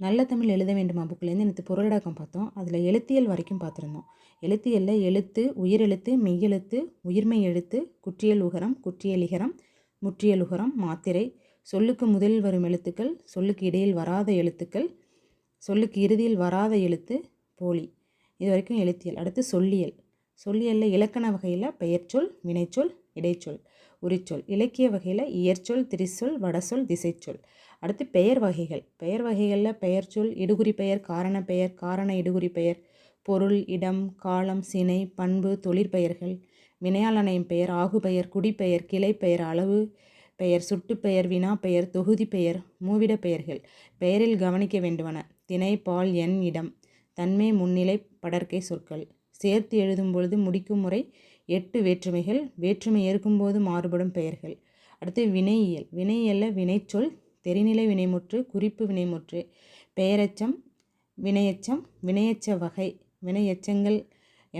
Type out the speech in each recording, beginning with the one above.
நல்ல தமிழ் எழுத வேண்டுமா புக்லேருந்து நேற்று பொருளடக்கம் பார்த்தோம். அதில் எழுத்தியல் வரைக்கும் பார்த்துருந்தோம். எழுத்தியலில் எழுத்து உயிரெழுத்து மெய்யெழுத்து உயிர்மெய் எழுத்து குற்றியல் உகரம் குற்றியலிகரம் முற்றியலுகரம் மாத்திரை சொல்லுக்கு முதலில் வரும் எழுத்துக்கள் சொல்லுக்கு இடையில் வராத எழுத்துக்கள் சொல்லுக்கு இறுதியில் வராத எழுத்து போலி. இது வரைக்கும் எழுத்தியல். அடுத்து சொல்லியல். சொல்லியலில் இலக்கண வகையில் பெயர்ச்சொல் வினைச்சொல் இடைச்சொல் உரிச்சொல் இலக்கிய வகையில் இயற்சொல் திரிசொல் வடசொல் திசைச்சொல். அடுத்து பெயர் வகைகள். பெயர் வகைகளில் பெயர்ச்சொல் இடுகுறி பெயர் காரண பெயர் காரண இடுகுறி பெயர் பொருள் இடம் காலம் சினை பண்பு தொழிற்பெயர்கள் வினையாளனையும் பெயர் ஆகுபெயர் குடிப்பெயர் கிளைப்பெயர் அளவு பெயர் சுட்டுப்பெயர் பெயர் தொகுதி பெயர் மூவிட பெயர்கள். பெயரில் கவனிக்க வேண்டுவன. திணை பால் எண் இடம். தன்மை முன்னிலை படர்க்கை சொற்கள். சேர்த்து எழுதும் பொழுது முடிக்கும் முறை எட்டு வேற்றுமைகள் வேற்றுமை ஏற்கும்போது மாறுபடும் பெயர்கள். அடுத்து வினையியல். வினையியலில் வினைச்சொல் தெரிநிலை வினைமுற்று குறிப்பு வினைமுற்று பெயரெச்சம் வினையச்சம் வினையச்ச வகை வினையச்சங்கள்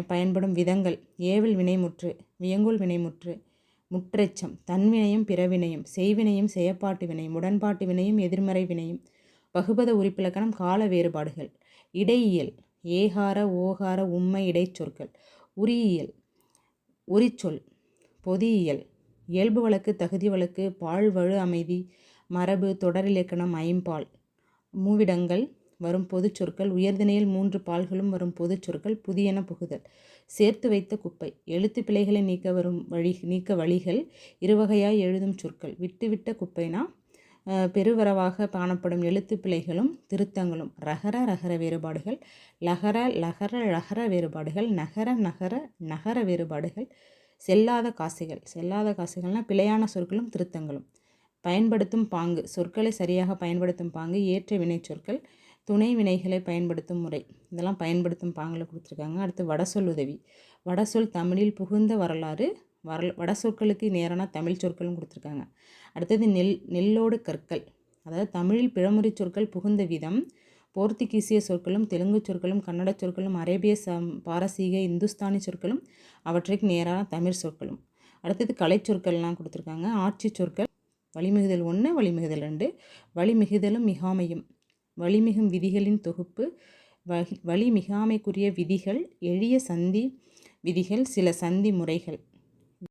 பயன்படும் விதங்கள் ஏவல் வினைமுற்று வியங்கோல் வினைமுற்று முற்றெச்சம் தன்வினையும் பிறவினையும் செய்வினையும் செயற்பாட்டு வினையும் உடன்பாட்டு வினையும் எதிர்மறை வினையும் வகுபத உறுப்பிலக்கணம் கால வேறுபாடுகள். இடையியல் ஏகார ஓகார உம்மை இடைச்சொற்கள். உரியியல் உரிச்சொல். பொதியியல். இயல்பு வழக்கு தகுதி வழக்கு பால் வழு அமைதி மரபு தொடரிலக்கணம் ஐம்பால். மூவிடங்கள் வரும் பொதுச் சொற்கள் உயர்திணையில் மூன்று பால்களும் வரும் பொதுச் சொற்கள் புதியன புகுதல். சேர்த்து வைத்த குப்பை. எழுத்து பிழைகளை நீக்க வரும் வழி நீக்க வழிகள் இருவகையாய் எழுதும் சொற்கள். விட்டுவிட்ட குப்பைனா பெருவரவாக காணப்படும் எழுத்து பிழைகளும் திருத்தங்களும் ரகர ரகர வேறுபாடுகள் லகர லகர லகர வேறுபாடுகள் நகர நகர நகர வேறுபாடுகள் செல்லாத காசிகள். செல்லாத காசிகள்னால் பிழையான சொற்களும் திருத்தங்களும். பயன்படுத்தும் பாங்கு. சொற்களை சரியாக பயன்படுத்தும் பாங்கு ஏற்ற வினை சொற்கள் துணை வினைகளை பயன்படுத்தும் முறை. இதெல்லாம் பயன்படுத்தும் பாங்கில் கொடுத்துருக்காங்க. அடுத்து வடசொல் உதவி. வடசொல் தமிழில் புகுந்த வரலாறு வரல் வட சொற்களுக்கு நேரான தமிழ் சொற்களும் கொடுத்துருக்காங்க. அடுத்தது நெல் நெல்லோடு கற்கள். அதாவது தமிழில் பிழமுறை சொற்கள் புகுந்த விதம் போர்த்துகீசிய சொற்களும் தெலுங்கு சொற்களும் கன்னட சொற்களும் அரேபிய சம் பாரசீக இந்துஸ்தானி சொற்களும் அவற்றுக்கு நேரான தமிழ் சொற்களும். அடுத்தது கலை சொற்கள்லாம் கொடுத்துருக்காங்க. ஆட்சி சொற்கள் வழிமிகுதல் ஒன்று வழிமிகுதல் ரெண்டு வழிமிகுதலும் மிகாமையும். வழிமிகும் விதிகளின் தொகுப்பு வழி மிகாமைக்குரிய விதிகள் எளிய சந்தி விதிகள் சில சந்தி முறைகள்.